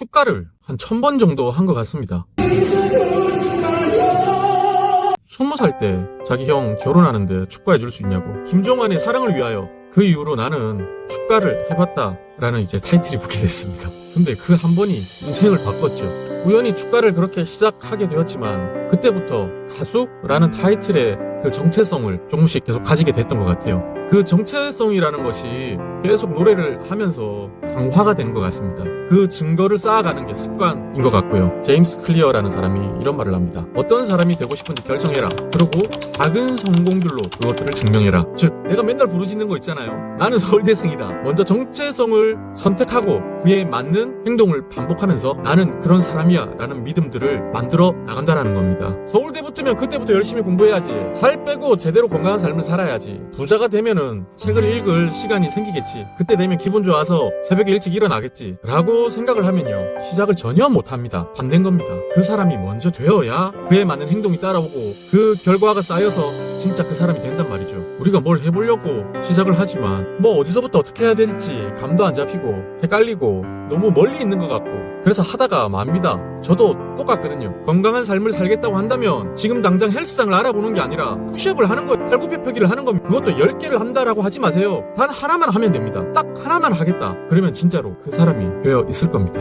축가를 한 천 번 정도 한 것 같습니다. 스무 살때 자기 형 결혼하는데 축가해 줄 수 있냐고. 김종환의 사랑을 위하여 그 이후로 나는 축가를 해봤다 라는 이제 타이틀이 붙게 됐습니다. 근데 그 한 번이 인생을 바꿨죠. 우연히 축가를 그렇게 시작하게 되었지만 그때부터 가수라는 타이틀의 그 정체성을 조금씩 계속 가지게 됐던 것 같아요. 그 정체성이라는 것이 계속 노래를 하면서 강화가 되는 것 같습니다. 그 증거를 쌓아가는 게 습관인 것 같고요. 제임스 클리어라는 사람이 이런 말을 합니다. 어떤 사람이 되고 싶은지 결정해라. 그리고 작은 성공들로 그것들을 증명해라. 즉, 내가 맨날 부르짖는 거 있잖아요. 나는 서울대생이다. 먼저 정체성을 선택하고 그에 맞는 행동을 반복하면서 나는 그런 사람이야 라는 믿음들을 만들어 나간다라는 겁 니다. 서울대 붙으면 그때부터 열심히 공부해야지. 살 빼고 제대로 건강한 삶을 살아야지. 부자가 되면은 책을 읽을 시간이 생기겠지. 그때 되면 기분 좋아서 새벽에 일찍 일어나겠지. 라고 생각을 하면요. 시작을 전혀 못합니다. 반대인 겁니다. 그 사람이 먼저 되어야 그에 맞는 행동이 따라오고 그 결과가 쌓여서 진짜 그 사람이 된단 말이죠. 우리가 뭘 해보려고 시작을 하지만 뭐 어디서부터 어떻게 해야 될지 감도 안 잡히고 헷갈리고 너무 멀리 있는 것 같고 그래서 하다가 맙니다. 저도 똑같거든요. 건강한 삶을 살겠다고 한다면 지금 당장 헬스장을 알아보는 게 아니라 푸시업을 하는 거예요. 팔굽혀펴기를 하는 겁니다. 그것도 10개를 한다라고 하지 마세요. 단 하나만 하면 됩니다. 딱 하나만 하겠다. 그러면 진짜로 그 사람이 되어 있을 겁니다.